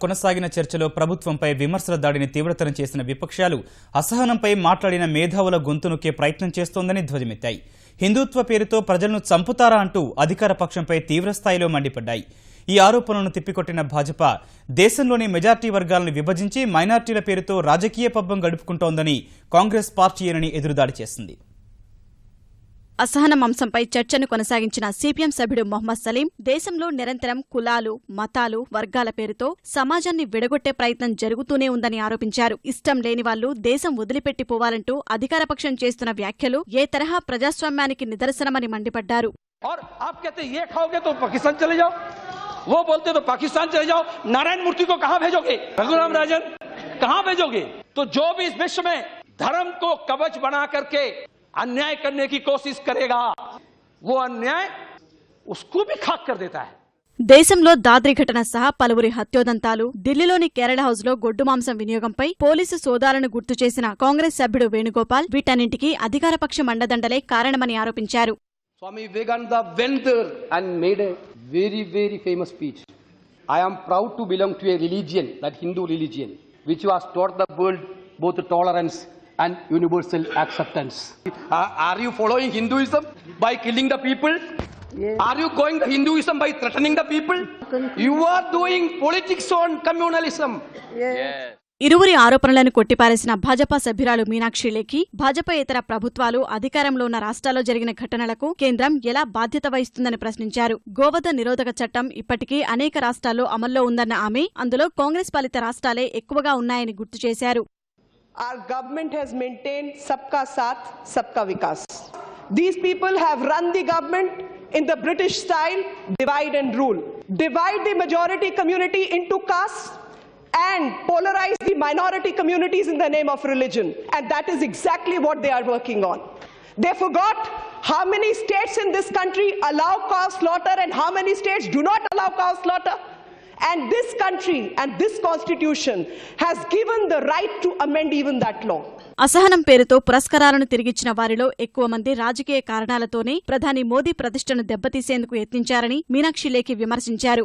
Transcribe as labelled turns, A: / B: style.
A: కొనసాగిన చర్చలో ప్రభుత్వంపై విమర్శల దాడిని తీవ్రతరం చేసిన విపక్షాలు అసహనంపై మాట్లాడిన మేధావుల గొంతునొక్కే ప్రయత్నం చేస్తోందని ధ్వజమెత్తాయి. హిందుత్వ పేరుతో ప్రజలను చంపుతారా అంటూ అధికార పక్షంపై తీవ్రస్థాయిలో మండిపడ్డాయి. ఈ ఆరోపణలను తిప్పికొట్టిన భాజపా దేశంలోని మెజార్టీ వర్గాలను విభజించి మైనార్టీల పేరుతో రాజకీయ పబ్బం గడుపుకుంటోందని కాంగ్రెస్ పార్టీయేనని ఎదురుదాడి చేసింది.
B: అసహనం అంశంపై చర్చను కొనసాగించిన సిపిఎం సభ్యుడు మొహమ్మద్ సలీం దేశంలో నిరంతరం కులాలు మతాలు వర్గాల పేరుతో సమాజాన్ని విడగొట్టే ప్రయత్నం జరుగుతూనే ఉందని ఆరోపించారు ఇష్టం లేని వాళ్లు దేశం వదిలిపెట్టిపోవాలంటూ అధికారపక్షం చేస్తున్న వ్యాఖ్యలు ఏ తరహా ప్రజాస్వామ్యానికి నిదర్శనమని మండిపడ్డారు
C: और आप कहते ये खाओगे तो पाकिस्तान चले जाओ वो बोलते तो पाकिस्तान चले जाओ नारायण मूर्ति को कहां भेजोगे रघुराम राजन कहां भेजोगे तो जो भी इस विश्व में धर्म को कवच बना करके अन्याय करने की कोशिश करेगा वो अन्याय उसको भी खाक कर देता है
B: దేశంలో దాద్రి ఘటన సహా పలువురి హత్యోదంతాలు ఢిల్లీలోని కేరళ హౌస్ లో గొడ్డు మాంసం వినియోగంపై పోలీసు సోదాలను గుర్తు చేసిన కాంగ్రెస్ సభ్యుడు వేణుగోపాల్ వీటన్నింటికీ అధికారపక్ష మండదండలే కారణమని ఆరోపించారు
D: Swami Vivekananda went there and made a very, very famous speech. I am proud to belong to a religion, that Hindu religion, which was taught the world both tolerance and universal acceptance. Are, are you following Hinduism by killing the people? Are you going to Hinduism by threatening the people? You are doing politics on communalism.
B: ఇరువురి ఆరోపణలను కొట్టిపారేసిన భాజపా సభ్యురాలు మీనాక్షి లేఖి భాజపా ఇతర ప్రభుత్వాలు అధికారంలో ఉన్న రాష్ట్రాల్లో జరిగిన ఘటనలకు కేంద్రం ఎలా బాధ్యత వహిస్తుందని ప్రశ్నించారు గోవధ నిరోధక చట్టం ఇప్పటికీ అనేక రాష్ట్రాల్లో అమల్లో ఉందన్న ఆమె అందులో కాంగ్రెస్ పాలిత రాష్ట్రాలే ఎక్కువగా ఉన్నాయని గుర్తు చేశారు
E: Our government has maintained Sabka Saath, Sabka Vikas. These people have run the government in the British style, divide and rule. Divide the majority community into castes and polarize the minority communities in the name of religion. And that is exactly what they are working on. They forgot how many states in this country allow cow slaughter and how many states do not allow cow slaughter. And this country and this constitution has given the right to amend even that law.
B: అసహనం పేరుతో పురస్కారాలను తిరిగిచ్చిన వారిలో ఎక్కువ మంది రాజకీయ కారణాలతోనే ప్రధాని మోదీ ప్రతిష్టను దెబ్బతీసేందుకు యత్నించారని మీనాక్షి లేఖి విమర్శించారు